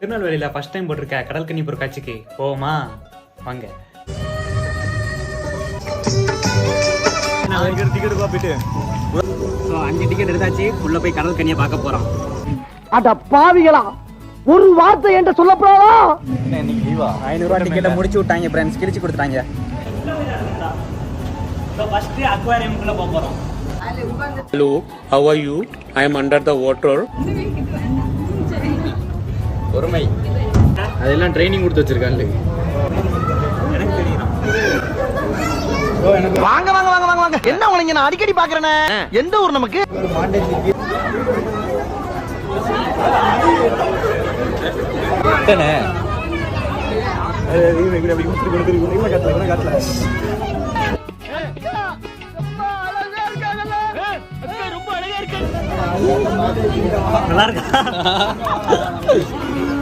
திருநெல்வேலியில first time போட்டிருக்க கடல் கன்னி பொருட்காட்சிக்கு போவோமா? வாங்க. ஸோ அஞ்சு டிக்கெட் எடுத்தாச்சு. உள்ள போய் கடல் கன்னியை பார்க்க போறோம். அட பாவிகளா ஒரு வார்த்தை என்கிட்ட சொல்லப்படாதா? ஐநூறுரூவா டிக்கெட்டை முடிச்சு விட்டாங்க ஃப்ரெண்ட்ஸ் கிழிச்சு கொடுத்துட்டாங்க. ஸோ ஃபர்ஸ்ட் அக்வாரியம்குள்ள போக போறோம். Hello, how are you? பொறுமை அதெல்லாம் ட்ரைனிங் கொடுத்து வச்சிருக்காங்க எனக்கு தெரியும் வாங்க வாங்க வாங்க வாங்க வாங்க என்ன உங்களை நான் அடிக்கடி பாக்குறேனே எந்த ஊர் நமக்கு நல்லா இருக்கா